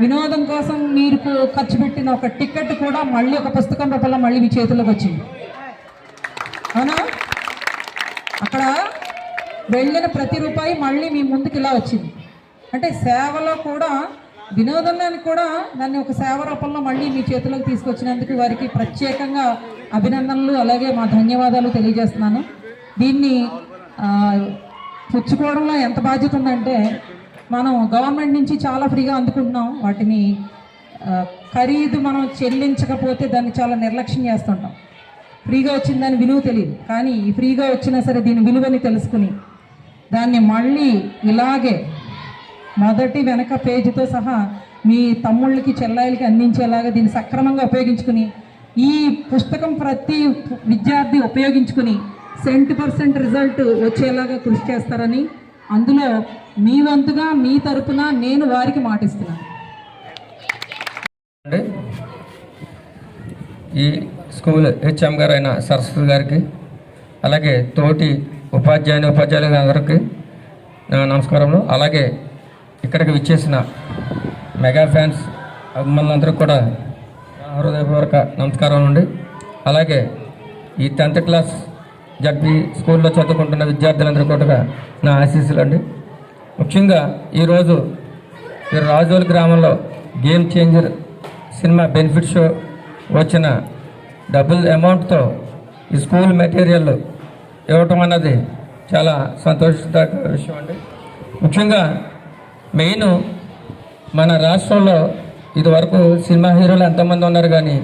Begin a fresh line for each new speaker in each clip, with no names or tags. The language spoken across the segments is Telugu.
వినోదం కోసం మీరు ఖర్చు పెట్టిన ఒక టికెట్ కూడా మళ్ళీ ఒక పుస్తకం రూపంలో మళ్ళీ మీ చేతిలోకి వచ్చింది. అవునా? అక్కడ వెళ్ళిన ప్రతి రూపాయి మళ్ళీ మీ ముందుకు ఇలా వచ్చింది. అంటే సేవలో కూడా వినోదంలోని కూడా దాన్ని ఒక సేవ రూపంలో మళ్ళీ మీ చేతిలోకి తీసుకొచ్చినందుకు వారికి ప్రత్యేకంగా అభినందనలు అలాగే మా ధన్యవాదాలు తెలియజేస్తున్నాను. దీన్ని పుచ్చుకోవడంలో ఎంత బాధ్యత ఉందంటే మనం గవర్నమెంట్ నుంచి చాలా ఫ్రీగా అందుకుంటున్నాం. వాటిని ఖరీదు మనం చెల్లించకపోతే దాన్ని చాలా నిర్లక్ష్యం చేస్తుంటాం. ఫ్రీగా వచ్చిందని విలువ తెలియదు. కానీ ఈ ఫ్రీగా వచ్చినా సరే దీని విలువని తెలుసుకుని దాన్ని మళ్ళీ ఇలాగే మొదటి వెనక పేజీతో సహా మీ తమ్ముళ్ళకి చెల్లాయిలకి అందించేలాగా దీన్ని సక్రమంగా ఉపయోగించుకుని ఈ పుస్తకం ప్రతి విద్యార్థి ఉపయోగించుకుని సెంట్ పర్సెంట్ రిజల్ట్ వచ్చేలాగా కృషి చేస్తారని అందులో మీ వంతుగా మీ తరపున నేను వారికి మాటిస్తున్నాను.
ఈ స్కూల్ హెచ్ఎం గారు అయిన సరస్వతి గారికి అలాగే తోటి ఉపాధ్యాయుని ఉపాధ్యాయులు అందరికీ నమస్కారములు. అలాగే ఇక్కడికి విచ్చేసిన మెగా ఫ్యాన్స్ అభిమానులందరికీ కూడా హృదయపూర్వక నమస్కారం అండి. అలాగే ఈ టెన్త్ క్లాస్ జడ్పీ స్కూల్లో చదువుకుంటున్న విద్యార్థులందరూ కూడా నా ఆశీస్సులు అండి. ముఖ్యంగా ఈరోజు ఈ రాజోల్ గ్రామంలో game changer cinema benefit show వచ్చిన డబుల్ అమౌంట్తో ఈ స్కూల్ మెటీరియల్ ఇవ్వటం అన్నది చాలా సంతోషదాయక విషయం అండి. ముఖ్యంగా మెయిన్ మన రాష్ట్రంలో ఇదివరకు సినిమా హీరోలు ఎంతమంది ఉన్నారు కానీ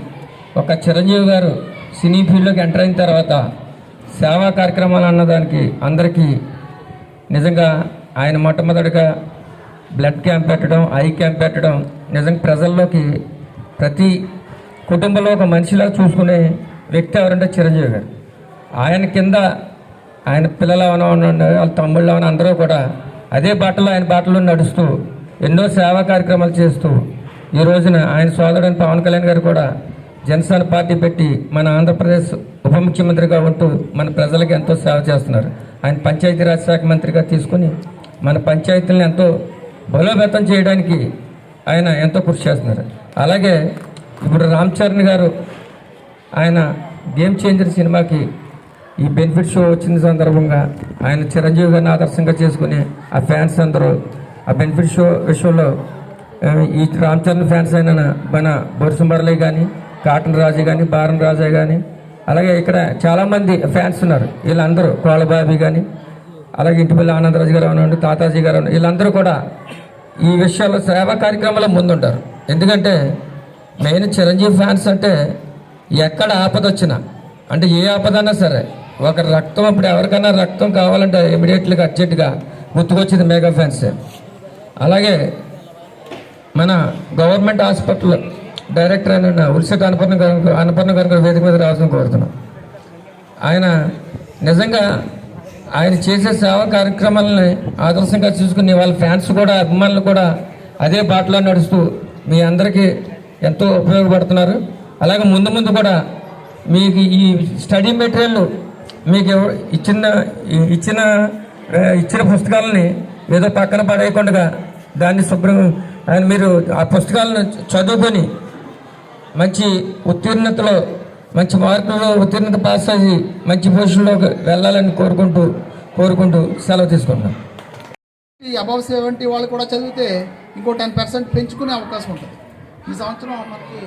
ఒక చిరంజీవి గారు సినీ ఫీల్డ్లోకి ఎంటర్ అయిన తర్వాత సేవా కార్యక్రమాలు అన్నదానికి అందరికీ నిజంగా ఆయన మొట్టమొదటిగా బ్లడ్ క్యాంప్ పెట్టడం ఐ క్యాంప్ పెట్టడం నిజంగా ప్రజల్లోకి ప్రతి కుటుంబంలో ఒక మనిషిలా చూసుకునే వ్యక్తి ఎవరంటే చిరంజీవి గారు. ఆయన కింద ఆయన పిల్లలు ఏమైనా ఉండండి వాళ్ళ తమ్ముళ్ళు ఏమైనా అందరూ కూడా అదే బాటలో ఆయన బాటలో నడుస్తూ ఎన్నో సేవా కార్యక్రమాలు చేస్తూ ఈ రోజున ఆయన సోదరుడు పవన్ కళ్యాణ్ గారు కూడా జనసేన పార్టీ పెట్టి మన ఆంధ్రప్రదేశ్ ఉప ముఖ్యమంత్రిగా ఉంటూ మన ప్రజలకు ఎంతో సేవ చేస్తున్నారు. ఆయన పంచాయతీరాజ్ శాఖ మంత్రిగా తీసుకుని మన పంచాయతీలను ఎంతో బలోపేతం చేయడానికి ఆయన ఎంతో కృషి చేస్తున్నారు. అలాగే ఇప్పుడు రామ్ చరణ్ గారు ఆయన గేమ్ చేంజర్ సినిమాకి ఈ బెనిఫిట్ షో వచ్చిన సందర్భంగా ఆయన చిరంజీవి గారిని ఆదర్శంగా చేసుకుని ఆ ఫ్యాన్స్ అందరూ ఆ బెనిఫిట్ షో విషయంలో ఈ రామ్ చరణ్ ఫ్యాన్స్ అయిన మన బొరుసు కానీ కాటన్ రాజు కానీ బారం రాజా కానీ అలాగే ఇక్కడ చాలామంది ఫ్యాన్స్ ఉన్నారు. వీళ్ళందరూ కోళ్ళబాబి కానీ అలాగే ఇంటిపల్లి ఆనందరాజు గారు ఉన్నారు తాతాజీ గారు వీళ్ళందరూ కూడా ఈ విషయాల్లో సేవా కార్యక్రమాల్లో ముందుంటారు. ఎందుకంటే మెయిన్ చిరంజీవి ఫ్యాన్స్ అంటే ఎక్కడ ఆపద వచ్చినా అంటే ఏ ఆపదన్నా సరే ఒక రక్తం ఇప్పుడు ఎవరికైనా రక్తం కావాలంటే ఇమీడియట్లీగా అర్జెంటుగా గుర్తుకొచ్చింది మెగా ఫ్యాన్స్ అలాగే మన గవర్నమెంట్ హాస్పిటల్ డైరెక్టర్ అయిన ఉల్సెట్ అన్నపూర్ణ గారు అన్నపూర్ణ గారు వేదిక మీద రావాల్సిన కోరుతున్నాం. ఆయన నిజంగా ఆయన చేసే సేవా కార్యక్రమాలని ఆదర్శంగా చూసుకుని వాళ్ళ ఫ్యాన్స్ కూడా అభిమానులు కూడా అదే బాటలో నడుస్తూ మీ అందరికీ ఎంతో ఉపయోగపడుతున్నారు. అలాగే ముందు ముందు కూడా మీకు ఈ స్టడీ మెటీరియల్ మీకు ఇచ్చిన ఇచ్చిన ఇచ్చిన పుస్తకాలని ఏదో పక్కన పడేయకుండా దాన్ని శుభ్రం ఆయన మీరు ఆ పుస్తకాలను చదువుకొని మంచి ఉత్తీర్ణతలో మంచి మార్కుల్లో ఉత్తీర్ణత పాస్ అయ్యి మంచి పొజిషన్లో వెళ్ళాలని కోరుకుంటూ కోరుకుంటూ సెలవు తీసుకుంటున్నాను
ఈ సెవెంటీ వాళ్ళు కూడా చదివితే ఇంకో టెన్ పర్సెంట్ పెంచుకునే అవకాశం ఉంటుంది. ఈ సంవత్సరం మనకి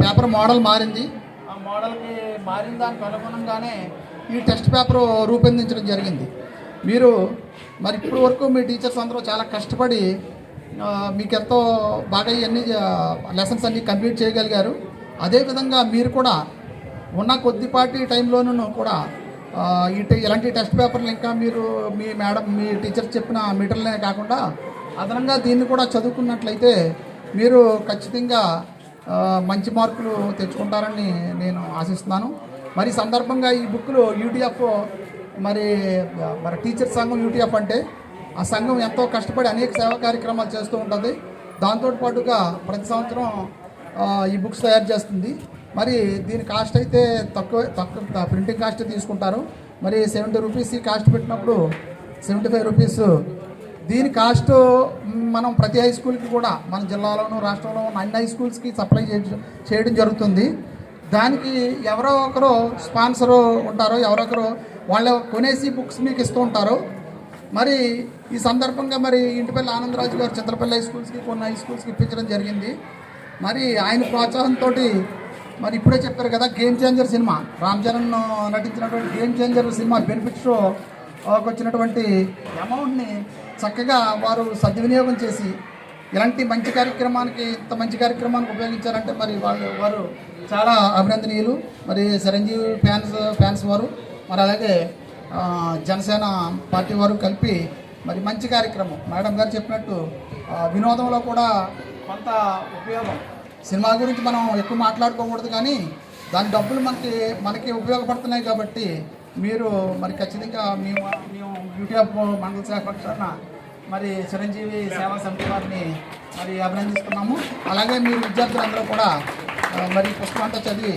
పేపర్ మోడల్ మారింది. ఆ మోడల్కి మారిన దానికి అనుగుణంగానే ఈ టెస్ట్ పేపర్ రూపొందించడం జరిగింది. మీరు మరి ఇప్పటి వరకు మీ టీచర్స్ అందరూ చాలా కష్టపడి మీకు ఎంతో బాగా ఇవన్నీ లెసన్స్ అన్నీ కంప్లీట్ చేయగలిగారు. అదేవిధంగా మీరు కూడా ఉన్న కొద్దిపాటి టైంలోనూ కూడా ఇటు ఇలాంటి టెస్ట్ పేపర్లు ఇంకా మీరు మీ మేడం మీ టీచర్ చెప్పిన మీటర్లనే కాకుండా అదనంగా దీన్ని కూడా చదువుకున్నట్లయితే మీరు ఖచ్చితంగా మంచి మార్కులు తెచ్చుకుంటారని నేను ఆశిస్తున్నాను. మరి సందర్భంగా ఈ బుక్లు యూటీఎఫ్ మరి మరి టీచర్ సంఘం యూటీఎఫ్ అంటే ఆ సంఘం ఎంతో కష్టపడి అనేక సేవా కార్యక్రమాలు చేస్తూ ఉంటుంది. దాంతో పాటుగా ప్రతి సంవత్సరం ఈ బుక్స్ తయారు చేస్తుంది. మరి దీని కాస్ట్ అయితే తక్కువ తక్కువ ప్రింటింగ్ కాస్ట్ తీసుకుంటారు. మరి సెవెంటీ రూపీస్ ఈ కాస్ట్ పెట్టినప్పుడు సెవెంటీ ఫైవ్ రూపీస్. దీని కాస్ట్ మనం ప్రతి హై స్కూల్కి కూడా మన జిల్లాలోను రాష్ట్రంలో ఉన్న అన్ని హై స్కూల్స్కి సప్లై చేయడం జరుగుతుంది. దానికి ఎవరో ఒకరు స్పాన్సరు ఉంటారు. ఎవరొకరు వాళ్ళు కొనేసి బుక్స్ మీకు ఇస్తూ ఉంటారు. మరి ఈ సందర్భంగా మరి ఇంటిపల్లి ఆనందరాజు గారు చిత్రపల్లి హై స్కూల్స్కి కొన్ని హై స్కూల్స్కి ఇప్పించడం జరిగింది. మరి ఆయన ప్రోత్సాహంతో మరి ఇప్పుడే చెప్పారు కదా game changer cinema. Ram Charan నటించినటువంటి గేమ్ చేంజర్ సినిమా బెనిఫిట్ వచ్చినటువంటి అమౌంట్ని చక్కగా వారు సద్వినియోగం చేసి ఇలాంటి మంచి కార్యక్రమానికి ఇంత మంచి కార్యక్రమానికి ఉపయోగించారంటే మరి వాళ్ళు వారు చాలా అభినందనీయులు. మరి చిరంజీవి ఫ్యాన్స్ ఫ్యాన్స్ వారు. మరి అలాగే జనసేన పార్టీ వారు కలిపి మరి మంచి కార్యక్రమం. మేడం గారు చెప్పినట్టు వినోదంలో కూడా కొంత ఉపయోగం. సినిమా గురించి మనం ఎక్కువ మాట్లాడుకోకూడదు కానీ దాని డబ్బులు మనకి మనకి ఉపయోగపడుతున్నాయి కాబట్టి మీరు మరి ఖచ్చితంగా మేము మేము యూట్యూబ్ మండల శాఖ పక్షాన మరి చిరంజీవి సేవా సమితి వారిని మరి అభినందిస్తున్నాము. అలాగే మీరు విద్యార్థులందరూ కూడా మరి పుస్తకం అంతా చదివి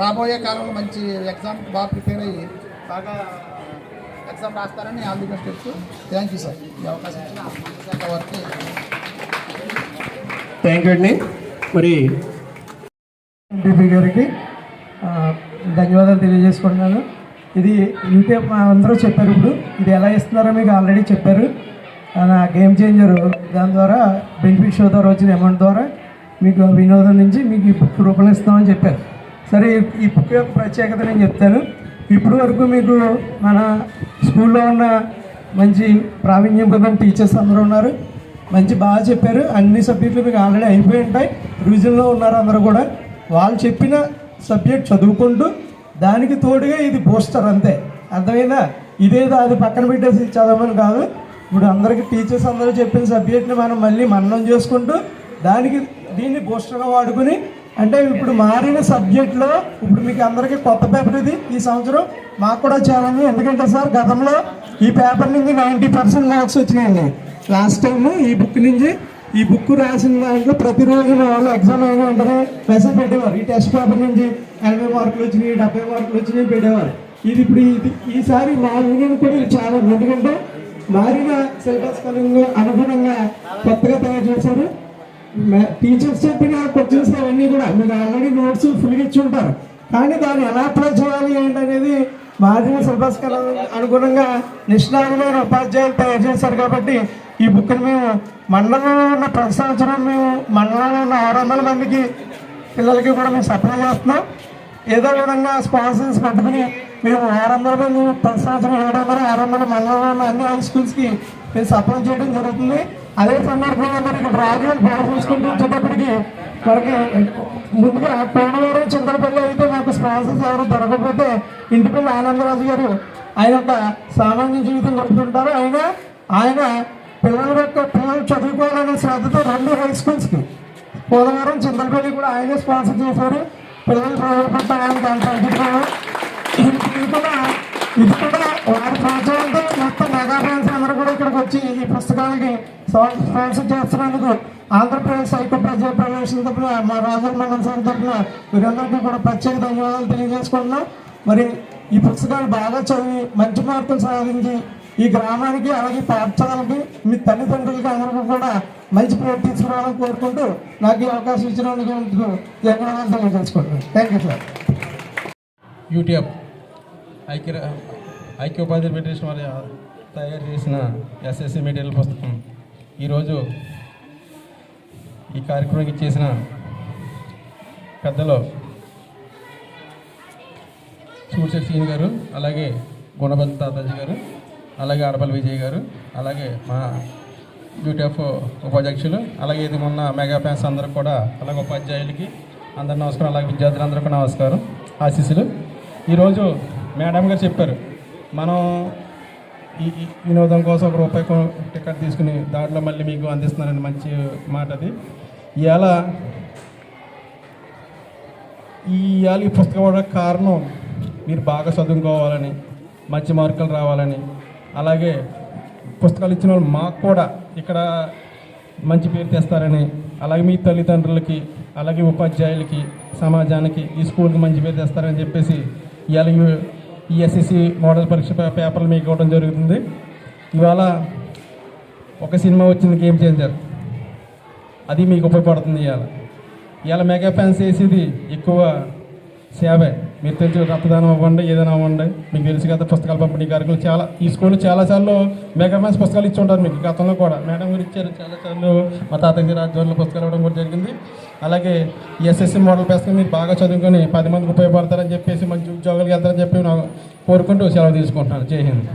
రాబోయే కాలంలో మంచి ఎగ్జామ్ బాగా ప్రిపేర్ అయ్యి బాగా ఎగ్జామ్ రాస్తారని ఆల్ ది బెస్ట్ చెప్తూ థ్యాంక్ యూ సార్. ఈ అవకాశం ఇచ్చిన వారికి
థ్యాంక్ యూ అండి. మరి
ఎంపీపీ గారికి ధన్యవాదాలు తెలియజేసుకుంటున్నాను. ఇది యూట్యూబ్ మా అందరూ చెప్పారు ఇప్పుడు. ఇది ఎలా ఇస్తున్నారో మీకు ఆల్రెడీ చెప్పారు. ఆ, నా గేమ్ చేంజర్ దాని ద్వారా బెనిఫిట్ షో ద్వారా వచ్చిన అమౌంట్ ద్వారా మీకు వినోదం నుంచి మీకు ఈ బుక్ రూపంలో ఇస్తామని చెప్పారు. సరే ఈ- ఈ బుక్ యొక్క ప్రత్యేకత నేను చెప్తాను. ఇప్పుడు వరకు మీకు మన స్కూల్లో ఉన్న మంచి ప్రావీణ్యం పొందిన టీచర్స్ అందరూ ఉన్నారు. మంచి బాగా చెప్పారు. అన్ని సబ్జెక్టులు మీకు ఆల్రెడీ అయిపోయి ఉంటాయి. రివిజన్లో ఉన్నారు అందరూ కూడా. వాళ్ళు చెప్పిన సబ్జెక్ట్ చదువుకుంటూ దానికి తోడుగా ఇది బూస్టర్ అంతే. అర్థమైందా? ఇదేదో అది పక్కన పెట్టేసి చదవమని కాదు. ఇప్పుడు అందరికీ టీచర్స్ అందరూ చెప్పిన సబ్జెక్ట్ని మనం మళ్ళీ మననం చేసుకుంటూ దానికి దీన్ని బూస్టర్గా వాడుకుని అంటే ఇప్పుడు మారిన సబ్జెక్ట్లో ఇప్పుడు మీకు అందరికీ కొత్త పేపర్ ఇది. ఈ సంవత్సరం మాకు కూడా ఛాలెంజ్ ఎందుకంటే సార్ గతంలో ఈ పేపర్ నుంచి నైంటీ పర్సెంట్ మార్క్స్ వచ్చినాయండి. లాస్ట్ టైం ఈ బుక్ నుంచి ఈ బుక్ రాసిన దాంట్లో ప్రతిరోజు వాళ్ళు ఎగ్జామ్ అయిన వెంటనే మెసేజ్ పెట్టేవారు. ఈ టెస్ట్ పేపర్ నుంచి ఎనభై మార్కులు వచ్చినాయి డెబ్బై మార్కులు వచ్చినాయి పెట్టేవారు. ఇది ఇప్పుడు ఇది ఈసారి మారిన కూడా ఇది చాలా ఎందుకంటే మారిన సిలబస్ అనుగుణంగా కొత్తగా తయారు చేశారు. టీచర్స్ చెప్పిన క్వశ్చన్స్ అవన్నీ కూడా మీకు ఆల్రెడీ నోట్స్ ఫుల్గా ఇచ్చి ఉంటారు. కానీ దాన్ని ఎలా అప్లై చేయాలి ఏంటి అనేది మారిన సిలబస్ అనుగుణంగా నిష్ణాతమైన ఉపాధ్యాయులు తయారు చేశారు కాబట్టి ఈ బుక్ని మేము మండలంలో ఉన్న ప్రతి సంవత్సరం మేము మండలంలో ఉన్న ఆరు వందల మందికి పిల్లలకి కూడా మేము సప్లై చేస్తున్నాం. ఏదో విధంగా స్పాన్సర్స్ పట్టుకుని మేము ఆరు వందల మంది ప్రతి సంవత్సరం ఏడు వందల ఆరు వందల మండలంలో ఉన్న అన్ని హై స్కూల్స్కి మేము సపోర్ట్ చేయడం జరుగుతుంది. అదే సందర్భంగా మరి ఇక్కడ రాజులు బాగా చూసుకుంటూ వచ్చేటప్పటికి మనకి ముందుగా పోనవరం చింతలపల్లి అయితే మాకు స్పాన్సర్స్ ఎవరు దొరకకపోతే ఇంటిపల్లి ఆనందరాజు గారు. ఆయన ఒక సామాన్య జీవితం గడుపుతుంటారు. ఆయన ఆయన పిల్లల యొక్క పిల్లలు చదువుకోవాలనే శ్రద్ధతో రెండు హై స్కూల్స్కి పోలవరం చింతలపల్లి కూడా ఆయనే స్పాన్సర్ చేశారు. పిల్లలు చదువుకుంటా ఆయనకి అంత ఇది కూడా. ఇది కూడా వారి ప్రోత్సాహంతో మెగా ఫ్యాన్స్ అందరూ కూడా ఇక్కడికి వచ్చి ఈ పుస్తకానికి స్పాన్సర్ చేస్తున్నందుకు ఆంధ్రప్రదేశ్ సైకో ప్రజా ప్రవేశం తరఫున మా రాజర్ మండలం సార్ తరఫున వీరందరికీ కూడా ప్రత్యేక ధన్యవాదాలు తెలియజేసుకుంటున్నాం. మరి ఈ పుస్తకాలు బాగా చదివి మంచి మార్కులు సాధించి ఈ గ్రామానికి అలాగే పాఠశాలకి మీ తల్లిదండ్రులకి అందరికీ కూడా మంచి పేరు తీసుకురావాలని కోరుకుంటూ నాకు ఈ అవకాశం ఇచ్చినందుకు ధన్యవాదాలు తెలియజేసుకుంటున్నాను థ్యాంక్ యూ సార్
యూటీఎఫ్ ఐక్య ఐక్య ఉపాధ్యాయ ఫెడరేషన్ వారి తయారు చేసిన ఎస్ఎస్సి మెటీరియల్ పుస్తకం. ఈరోజు ఈ కార్యక్రమానికి చేసిన పెద్దలు సూర్య సీన్ గారు అలాగే గుణబంత్ తాతాజీ గారు అలాగే ఆడపల్లి విజయ్ గారు అలాగే మా యూటీఎఫ్ ఉపాధ్యక్షులు అలాగే ఇది మొన్న మెగా ఫ్యాన్స్ అందరూ కూడా అలాగే ఉపాధ్యాయులకి అందరు నమస్కారం అలాగే విద్యార్థులందరికీ నమస్కారం ఆశీస్సులు. ఈరోజు మేడం గారు చెప్పారు మనం ఈ వినోదం కోసం ఒక రూపాయి టికెట్ తీసుకుని దాంట్లో మళ్ళీ మీకు అందిస్తున్నారని మంచి మాట అది. ఇవాళ ఈ ఇవాళ ఈ పుస్తకం అవడానికి కారణం మీరు బాగా చదువుకోవాలని మంచి మార్కులు రావాలని అలాగే పుస్తకాలు ఇచ్చిన వాళ్ళు మాకు కూడా ఇక్కడ మంచి పేరు తెస్తారని అలాగే మీ తల్లిదండ్రులకి అలాగే ఉపాధ్యాయులకి సమాజానికి ఈ స్కూల్కి మంచి పేరు తెస్తారని చెప్పేసి ఇవాళ ఈ- ఎస్ఎస్సి మోడల్ పరీక్ష పేపర్లు మీకు ఇవ్వడం జరుగుతుంది. ఇవాళ ఒక సినిమా వచ్చింది గేమ్ చేంజర్ అది మీకు ఉపయోగపడుతుంది ఇవాళ. ఇవాళ మెగా ఫ్యాన్స్ వేసేది ఎక్కువ సేవే. మీరు తెలుసు రక్తదానం అవ్వండి ఏదైనా అవ్వండి. మీకు తెలుసు కదా పుస్తకాలు పంపిణీ కార్యక్రమం చాలా ఈ స్కూల్ చాలాసార్లు మెగామాస్ పుస్తకాలు ఇచ్చి ఉంటారు మీకు గతంలో కూడా. మేడం గారు ఇచ్చారు చాలాసార్లు మా తాతయ్య రాజ్యంలో పుస్తకాలు ఇవ్వడం కూడా జరిగింది. అలాగే ఎస్ఎస్సి మోడల్ పుస్తకం మీరు బాగా చదువుకొని పది మందికి ఉపయోగపడతారని చెప్పేసి మంచి ఉద్యోగాలకు వెళ్తారని చెప్పి నాకు కోరుకుంటూ సెలవు తీసుకుంటున్నాను జై హింద్.